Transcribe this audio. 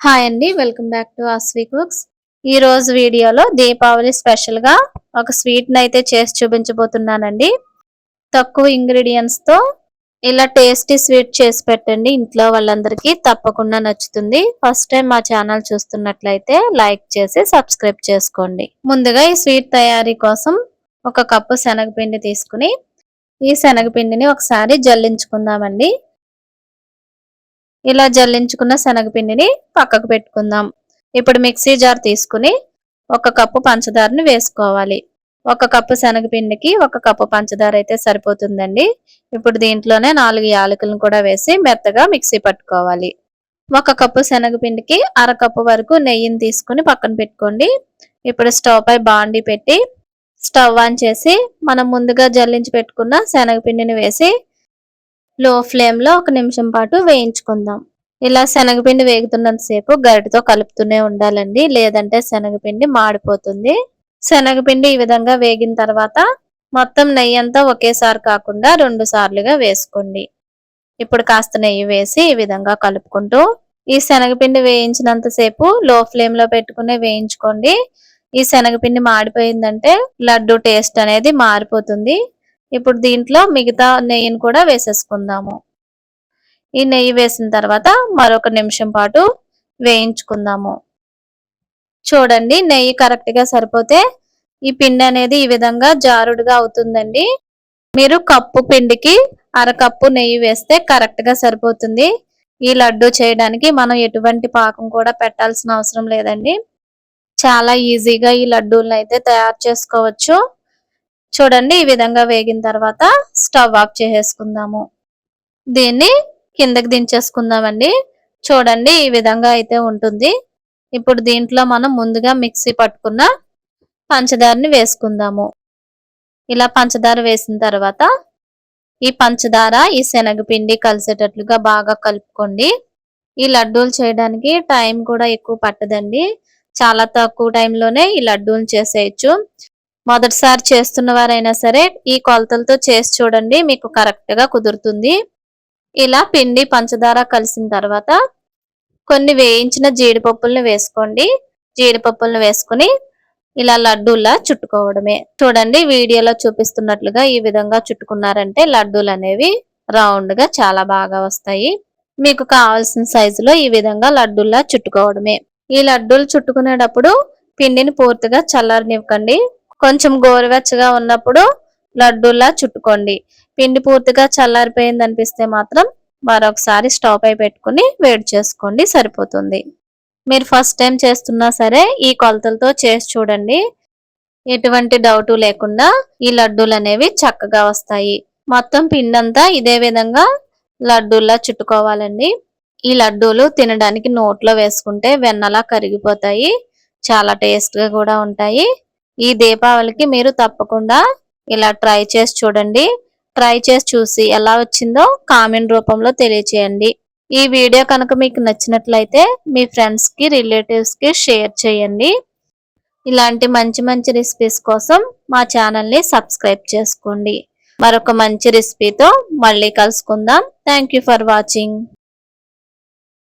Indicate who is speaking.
Speaker 1: Hi అండి welcome back to Aswi cooks ఈ రోజు వీడియోలో దీపావళి స్పెషల్గా ఒక స్వీట్ని అయితే చేసి చూపించబోతున్నానండి. తక్కువ ఇంగ్రీడియంట్స్తో ఇలా టేస్టీ స్వీట్ చేసి పెట్టండి. ఇంట్లో వాళ్ళందరికీ తప్పకుండా నచ్చుతుంది. ఫస్ట్ టైం మా ఛానల్ చూస్తున్నట్లయితే లైక్ చేసి సబ్స్క్రైబ్ చేసుకోండి. ముందుగా ఈ స్వీట్ తయారీ కోసం ఒక కప్పు శనగపిండి తీసుకుని ఈ శనగపిండిని ఒకసారి జల్లించుకుందామండి. ఇలా జల్లించుకున్న శనగపిండిని పక్కకు పెట్టుకుందాం. ఇప్పుడు మిక్సీ జార్ తీసుకుని ఒక కప్పు పంచదారని వేసుకోవాలి. ఒక కప్పు శనగపిండికి ఒక కప్పు పంచదార అయితే సరిపోతుందండి. ఇప్పుడు దీంట్లోనే నాలుగు యాలకులను కూడా వేసి మెత్తగా మిక్సీ పట్టుకోవాలి. ఒక కప్పు శనగపిండికి అర కప్పు వరకు నెయ్యిని తీసుకుని పక్కన పెట్టుకోండి. ఇప్పుడు స్టవ్ పై బాండి పెట్టి స్టవ్ ఆన్ చేసి మనం ముందుగా జల్లించి పెట్టుకున్న శనగపిండిని వేసి లో ఫ్లేమ్లో ఒక నిమిషం పాటు వేయించుకుందాం. ఇలా శనగపిండి వేగుతున్నంత సేపు గరిటతో కలుపుతూనే ఉండాలండి. లేదంటే శనగపిండి మాడిపోతుంది. శనగపిండి ఈ విధంగా వేగిన తర్వాత మొత్తం నెయ్యి అంతా ఒకేసారి కాకుండా రెండు సార్లుగా వేసుకోండి. ఇప్పుడు కాస్త నెయ్యి వేసి ఈ విధంగా కలుపుకుంటూ ఈ శనగపిండి వేయించినంత సేపు లో ఫ్లేమ్లో పెట్టుకునే వేయించుకోండి. ఈ శనగపిండి మాడిపోయిందంటే లడ్డు టేస్ట్ అనేది మారిపోతుంది. ఇప్పుడు దీంట్లో మిగతా నెయ్యిని కూడా వేసేసుకుందాము. ఈ నెయ్యి వేసిన తర్వాత మరొక నిమిషం పాటు వేయించుకుందాము. చూడండి నెయ్యి కరెక్ట్గా సరిపోతే ఈ పిండి అనేది ఈ విధంగా జారుడుగా అవుతుందండి. మీరు కప్పు పిండికి అరకప్పు నెయ్యి వేస్తే కరెక్ట్గా సరిపోతుంది. ఈ లడ్డు చేయడానికి మనం ఎటువంటి పాకం కూడా పెట్టాల్సిన అవసరం లేదండి. చాలా ఈజీగా ఈ లడ్డూలను అయితే తయారు చేసుకోవచ్చు. చూడండి ఈ విధంగా వేగిన తర్వాత స్టవ్ ఆఫ్ చేసేసుకుందాము. దీన్ని కిందకి దించేసుకుందామండి. చూడండి ఈ విధంగా అయితే ఉంటుంది. ఇప్పుడు దీంట్లో మనం ముందుగా మిక్సీ పట్టుకున్న పంచదారని వేసుకుందాము. ఇలా పంచదార వేసిన తర్వాత ఈ పంచదార ఈ శనగపిండి కలిసేటట్లుగా బాగా కలుపుకోండి. ఈ లడ్డూలు చేయడానికి టైం కూడా ఎక్కువ పట్టదండి. చాలా తక్కువ టైంలోనే ఈ లడ్డూలు చేసేయచ్చు. మొదటిసారి చేస్తున్న వారైనా సరే ఈ కొలతలతో చేసి చూడండి మీకు కరెక్ట్గా కుదురుతుంది. ఇలా పిండి పంచదార కలిసిన తర్వాత కొన్ని వేయించిన జీడిపప్పులను వేసుకోండి. జీడిపప్పులను వేసుకుని ఇలా లడ్డూలా చుట్టుకోవడమే. చూడండి వీడియోలో చూపిస్తున్నట్లుగా ఈ విధంగా చుట్టుకున్నారంటే లడ్డూలు అనేవి రౌండ్గా చాలా బాగా వస్తాయి. మీకు కావాల్సిన సైజులో ఈ విధంగా లడ్డూలా చుట్టుకోవడమే. ఈ లడ్డూలు చుట్టుకునేటప్పుడు పిండిని పూర్తిగా చల్లారనివ్వకండి. కొంచెం గోరువెచ్చగా ఉన్నప్పుడు లడ్డూలా చుట్టుకోండి. పిండి పూర్తిగా చల్లారిపోయింది అనిపిస్తే మాత్రం మరొకసారి స్టవ్ పై పెట్టుకుని వేడి చేసుకోండి సరిపోతుంది. మీరు ఫస్ట్ టైం చేస్తున్నా సరే ఈ కొలతలతో చేసి చూడండి. ఎటువంటి డౌట్ లేకుండా ఈ లడ్డూలు అనేవి చక్కగా వస్తాయి. మొత్తం పిండి అంతా ఇదే విధంగా లడ్డూల్లా చుట్టుకోవాలండి. ఈ లడ్డూలు తినడానికి నోట్లో వేసుకుంటే వెన్నలా కరిగిపోతాయి. చాలా టేస్ట్గా కూడా ఉంటాయి. ఈ దీపావళికి మీరు తప్పకుండా ఇలా ట్రై చేసి చూడండి. ట్రై చేసి చూసి ఎలా వచ్చిందో కామెంట్ రూపంలో తెలియచేయండి. ఈ వీడియో కనుక మీకు నచ్చినట్లయితే మీ ఫ్రెండ్స్కి రిలేటివ్స్కి షేర్ చేయండి. ఇలాంటి మంచి మంచి రెసిపీస్ కోసం మా ఛానల్ని సబ్స్క్రైబ్ చేసుకోండి. మరొక మంచి రెసిపీతో మళ్ళీ కలుసుకుందాం. Thank for watching